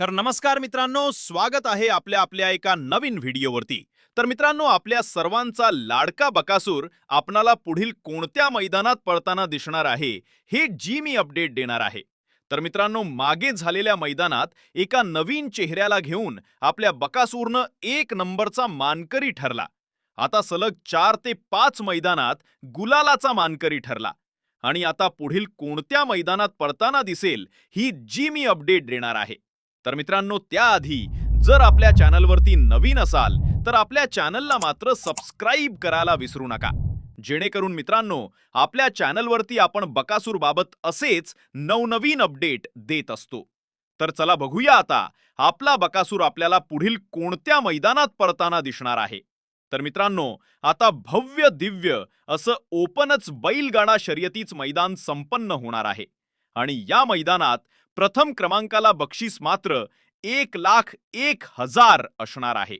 तर नमस्कार मित्रांनो स्वागत आहे आपल्या आपल्या एका नवीन व्हिडिओवरती. तर मित्रांनो आपल्या सर्वांचा लाडका बकासूर आपणाला पुढील कोणत्या मैदानात पळताना दिसणार आहे हे जी मी अपडेट देणार आहे. तर मित्रांनो मागे झालेल्या मैदानात एका नवीन चेहऱ्याला घेऊन आपल्या बकासूरनं एक नंबरचा मानकरी ठरला. आता सलग चार ते पाच मैदानात गुलालाचा मानकरी ठरला. आणि आता पुढील कोणत्या मैदानात पळताना दिसेल ही जी मी अपडेट देणार आहे. तर मित्रांनो त्याआधी जर आपल्या चॅनलवरती नवीन असाल तर आपल्या चॅनलला मात्र सबस्क्राईब करायला विसरू नका. जेणेकरून मित्रांनो आपल्या चॅनलवरती आपण बकासूरबाबत असेच नवनवीन अपडेट देत असतो. तर चला बघूया आता आपला बकासूर आपल्याला पुढील कोणत्या मैदानात परताना दिसणार आहे. तर मित्रांनो आता भव्य दिव्य असं ओपनच बैलगाडा शर्यतीच मैदान संपन्न होणार आहे. आणि या मैदानात प्रथम क्रमांकाला बक्षीस मात्र एक लाख एक हजार असणार आहे.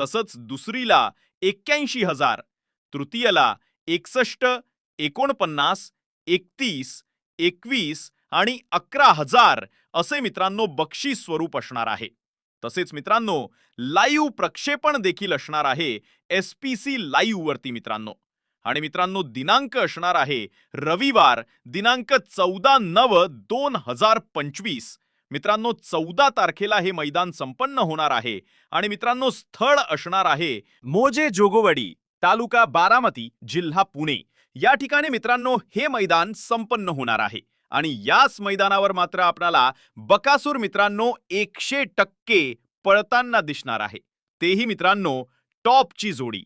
तसंच दुसरीला एक्क्याऐंशी हजार तृतीयला एकसष्ट एकोणपन्नास एकतीस एकवीस आणि अकरा हजार असे मित्रांनो बक्षीस स्वरूप असणार आहे. तसेच मित्रांनो लाईव्ह प्रक्षेपण देखील असणार आहे एस पी सी लाईव्ह वरती मित्रांनो. आणि मित्रांनो दिनांक असणार आहे रविवार दिनांक चौदा नव दोन हजार पंचवीस. मित्रांनो चौदा तारखेला हे मैदान संपन्न होणार आहे. आणि मित्रांनो स्थळ असणार आहे मोजे जोगोवडी तालुका बारामती जिल्हा पुणे. या ठिकाणी मित्रांनो हे मैदान संपन्न होणार आहे. आणि याच मैदानावर मात्र आपल्याला बकासूर मित्रांनो एकशे टक्के पळताना दिसणार आहे. तेही मित्रांनो टॉपची जोडी.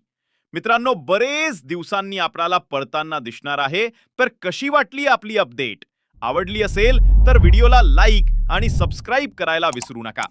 मित्रांनो बरेच दिवसांनी आपल्याला पळताना दिसणार आहे तर कशी वाटली आपली अपडेट? आवडली असेल तर व्हिडिओला लाईक आणि सबस्क्राईब करायला विसरू नका.